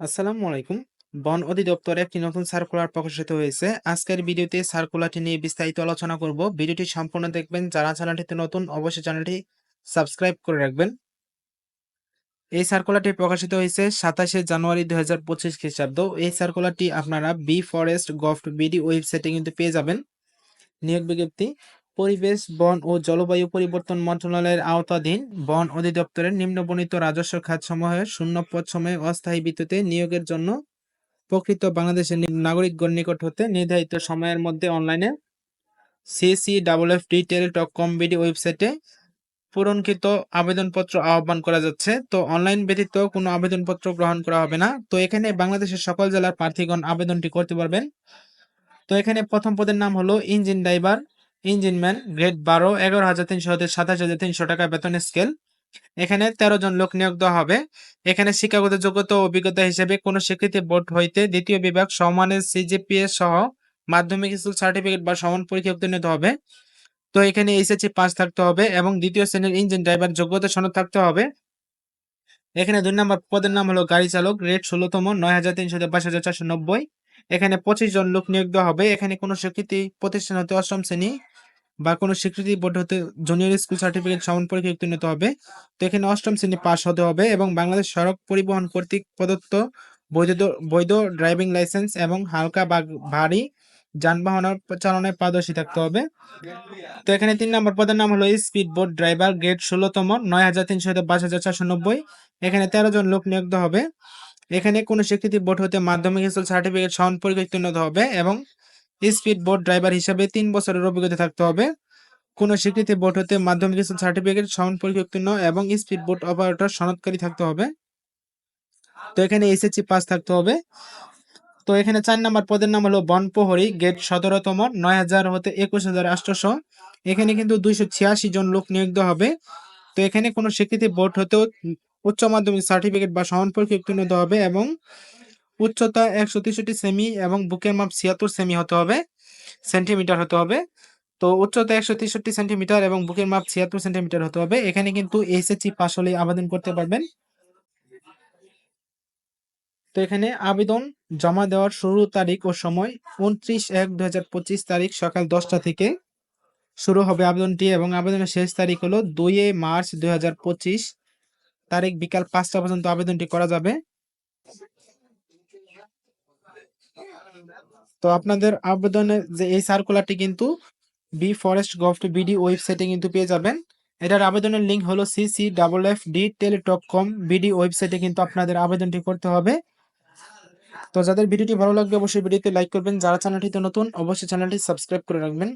আসসালামু আলাইকুম। বন অধিদপ্তরে একটি নতুন সার্কুলার প্রকাশিত হয়েছে। আজকের ভিডিওতে সার্কুলারটি নিয়ে বিস্তারিত আলোচনা করব। ভিডিওটি সম্পূর্ণ দেখবেন। যারা চ্যানেলটিতে নতুন, অবশ্যই চ্যানেলটি সাবস্ক্রাইব করে রাখবেন। এই সার্কুলারটি প্রকাশিত হয়েছে সাতাশে জানুয়ারি দুই হাজার পঁচিশ খ্রিস্টাব্দ। এই সার্কুলারটি আপনারা বি ফরেস্ট গভট বিডি ওয়েবসাইটে কিন্তু পেয়ে যাবেন। নিয়োগ বিজ্ঞপ্তি পরিবেশ, বন ও জলবায়ু পরিবর্তন মন্ত্রণালয়ের আওতাধীন বন অধিদপ্তরের নিম্নবণিত রাজস্ব খাত সমূহের শূন্য পদ সময়ে অস্থায়ী বিদ্যুতে নিয়োগের জন্য প্রকৃত বাংলাদেশের নাগরিকগণ নিকট হতে নির্ধারিত সময়ের মধ্যে অনলাইনে CC double F detail Teletalk com BD ওয়েবসাইটে পূরণকৃত আবেদনপত্র আহ্বান করা যাচ্ছে। তো অনলাইন ব্যতীত কোনো আবেদনপত্র গ্রহণ করা হবে না। তো এখানে বাংলাদেশের সকল জেলার প্রার্থীগণ আবেদনটি করতে পারবেন। তো এখানে প্রথম পদের নাম হলো ইঞ্জিন ড্রাইভার ইঞ্জিনম্যান গ্রেড বারো, এগারো হাজার তিনশো হতে সাতাশ হাজার তিনশো টাকা বেতন স্কেল। এখানে তেরো জন লোক নিয়োগ দেওয়া হবে। এখানে শিক্ষাগত যোগ্যতা ও অভিজ্ঞতা হিসেবে কোনো স্বীকৃতি বোর্ড হইতে দ্বিতীয় বিভাগ সমানের সিজিপিএ সহ মাধ্যমিক স্কুল সার্টিফিকেট বা সমান পরীক্ষা উত্তীর্ণ হবে। তো এখানে এইচএসসি পাস থাকতে হবে এবং দ্বিতীয় শ্রেণির ইঞ্জিন ড্রাইভার যোগ্যতা সনদ থাকতে হবে। এখানে দুই নম্বর পদের নাম হলো গাড়ি চালক, রেট ষোলোতম, নয় হাজার তিনশো বাইশ হাজার চারশো নব্বই। এখানে পঁচিশ জন লোক নিয়োগ দেওয়া হবে। এখানে কোনো স্বীকৃতি প্রতিষ্ঠান হতে অষ্টম শ্রেণি বা কোনো স্বীকৃতি বোর্ড হতে জুনিয়র স্কুল সার্টিফিকেট সমান পরীক্ষা উত্তীর্ণ হবে। তো এখানে অষ্টম শ্রেণি পাস হতে হবে এবং বাংলাদেশ সড়ক পরিবহন কর্তৃক প্রদত্ত বৈধ বৈধ ড্রাইভিং লাইসেন্স এবং হালকা বা ভারী যানবাহন চালনায় পারদর্শী থাকতে হবে। তো এখানে তিন নম্বর পদের নাম হলো স্পিড বোট ড্রাইভার গ্রেড ষোলোতম, নয় হাজার তিনশো পাঁচ হাজার চারশো নব্বই। এখানে তেরো জন লোক নিয়োগ হবে। এখানে কোনো স্বীকৃতি বোর্ড হতে মাধ্যমিক স্কুল সার্টিফিকেট উত্তীর্ণ হতে হবে এবং স্পিড বোট ড্রাইভার হিসাবে তিন বছরের অভিজ্ঞতা থাকতে হবে। কোনো স্বীকৃতি বোর্ড হতে মাধ্যমিক স্কুল সার্টিফিকেট সমান পরীক্ষা উত্তীর্ণ এবং স্পিড বোট অপারেটর সনদকারী থাকতে হবে। তো এখানে এসএসসি পাস থাকতে হবে। তো এখানে চার নাম্বার পদের নাম হলো বনপ্রহরী গেট সতেরোতম, নয় হাজার হতে একুশ হাজার আটশোশো এখানে কিন্তু দুইশো ছিয়াশি জন লোক নিয়োগ হবে। তো এখানে কোনো স্বীকৃতি বোর্ড হতেও উচ্চ মাধ্যমিক সার্টিফিকেট বা সমান পরীক্ষা উত্তীর্ণ হতে হবে এবং উচ্চতা একশো তেষট্টি সেমি এবং বুকের মাপ ছিয়াত্তর সেমি হতে হবে সেন্টিমিটার হতে হবে। তো উচ্চতা একশো তেষট্টি সেন্টিমিটার এবং বুকের মাপ ছিয়াত্তর সেন্টিমিটার হতে হবে। এখানে কিন্তু এসএসসি পাস হলে আবেদন করতে পারবেন। তো এখানে আবেদন জমা দেওয়ার শুরু তারিখ ও সময় উনত্রিশ এক দু হাজার পঁচিশ তারিখ সকাল দশটা থেকে শুরু হবে আবেদনটি এবং আবেদনের শেষ তারিখ হলো দুই মার্চ দুই হাজার পঁচিশ। তারিখ, বিকাল পাঁচটা পর্যন্ত আবেদনটি করা যাবে। তো আপনাদের আবেদনের যে এই সার্কুলারটি কিন্তু B forest gov to BD ওয়েবসাইটে কিন্তু পেয়ে যাবেন। এটার আবেদনের লিঙ্ক হলো CC double F D Teletalk com BD ওয়েবসাইটে কিন্তু আপনাদের আবেদনটি করতে হবে। তো যাদের ভিডিওটি ভালো লাগবে, অবশ্যই ভিডিওতে লাইক করবেন। যারা চ্যানেলটিতে নতুন, অবশ্যই চ্যানেলটি সাবস্ক্রাইব করে রাখবেন।